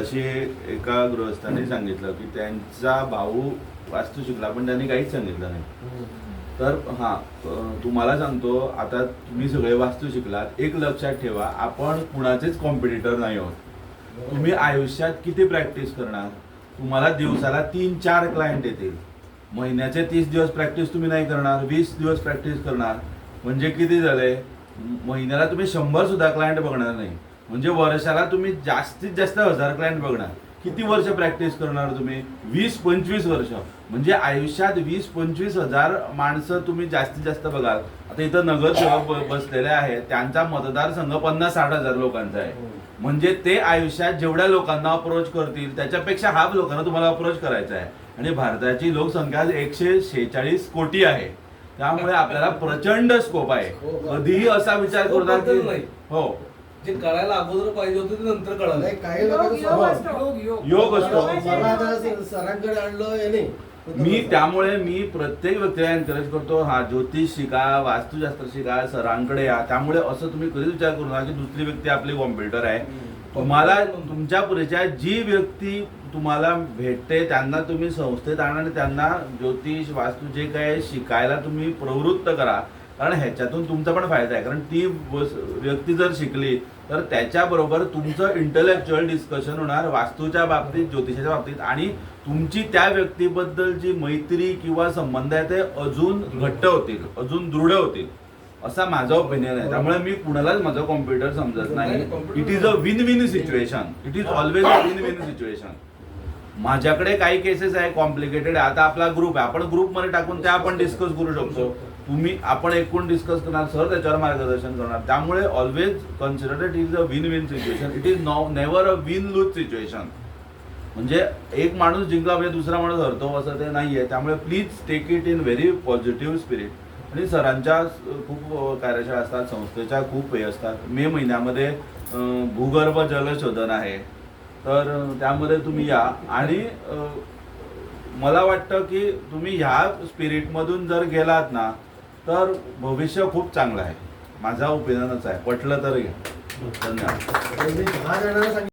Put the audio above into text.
असे एका गृहस्थाने सांगितलं की त्यांचा भाऊ वास्तू शिकला पण त्यांनी काहीच सांगितलं नाही. तर हा तुम्हाला सांगतो आता तुम्ही सगळे वास्तू शिकलात एक लक्षात ठेवा आपण कुणाचेच कॉम्पिटिटर नाही आहोत. तुम्ही आयुष्यात किती प्रॅक्टिस करणार? तुम्हाला दिवसाला तीन चार क्लायंट येतील. महिन्याचे तीस दिवस प्रॅक्टिस तुम्ही नाही करणार वीस दिवस प्रॅक्टिस करणार. म्हणजे किती झाले महिन्याला तुम्ही शंभर सुद्धा क्लायंट बघणार नाही. म्हणजे वर्षाला तुम्ही जास्तीत जास्त हजार क्लायंट बघणार. किती वर्ष प्रॅक्टिस करणार तुम्ही? वीस पंचवीस वर्ष. म्हणजे आयुष्यात वीस पंचवीस हजार माणसं तुम्ही जास्तीत जास्त बघाल. आता इथं नगरसेवक बसलेले आहेत. त्यांचा मतदारसंघ पन्नास साठ हजार लोकांचा आहे. म्हणजे ते आयुष्यात जेवढ्या लोकांना अप्रोच करतील त्याच्यापेक्षा हा लोकांना तुम्हाला अप्रोच करायचा आहे. आणि भारताची लोकसंख्या एकशे शेहेचाळीस कोटी आहे. त्यामुळे आपल्याला प्रचंड स्कोप आहे. कधीही असा विचार करतात की. हो. जे कळायला अगोदर पाहिजे होतं ते नंतर कळालं. नाही, काही योग- लोकांचं योग स्वभाव असतो. योग असतो. मला आता स- सरांकडे आणलं याने मी त्यामुळे मी प्रत्येक व्यक्तीला एनकरेज करतो हा ज्योतिष शिका वास्तुशास्त्र शिका सरांकडे या. त्यामुळे असं तुम्ही कधीच विचार करू नका की दुसरी व्यक्ती आपली कॉम्प्युटर आहे. तुम्हाला तुमच्या परिचयात जी व्यक्ती तुम्हाला भेटते त्यांना तुम्ही संस्थेत आणा आणि त्यांना ज्योतिष वास्तू जे काय शिकायला तुम्ही प्रवृत्त करा. कारण ह्याच्यातून तुमचा पण फायदा आहे. कारण ती व्यक्ती जर शिकली तर त्याच्याबरोबर तुमचं इंटलेक्च्युअल डिस्कशन होणार वास्तूच्या बाबतीत ज्योतिषाच्या बाबतीत आणि तुमची त्या व्यक्तीबद्दलची मैत्री किंवा संबंध आहे ते अजून घट्ट होतील अजून दृढ होतील असा माझा ओपिनियन आहे. त्यामुळे मी कुणालाच माझं कॉम्प्युटर समजत नाही. It is a win win situation it is always a win win situation माझ्याकडे काही केसेस आहे कॉम्प्लिकेटेड आता आपला ग्रुप आहे. आपण ग्रुपमध्ये टाकून त्या आपण डिस्कस करू शकतो. तुम्ही आपण एकूण डिस्कस करणार सर त्याच्यावर मार्गदर्शन करणार. त्यामुळे always consider it is a win win situation it is no never a win lose situation म्हणजे एक माणूस जिंकला म्हणजे दुसरा माणूस हरतो असं ते नाही आहे त्यामुळे please take it in very positive spirit आणि सरांच्या खूप कार्यशाळा असतात संस्थेच्या खूप हे असतात. मे महिन्यामध्ये भूगर्भ जलशोधन आहे. तर त्यामध्ये तुम्ही या. आणि मला वाटतं की तुम्ही ह्या स्पिरिटमधून जर गेलात ना तर भविष्य खूप चांगलं आहे. माझा ओपिनियनच आहे. पटलं तर घ्या. धन्यवाद.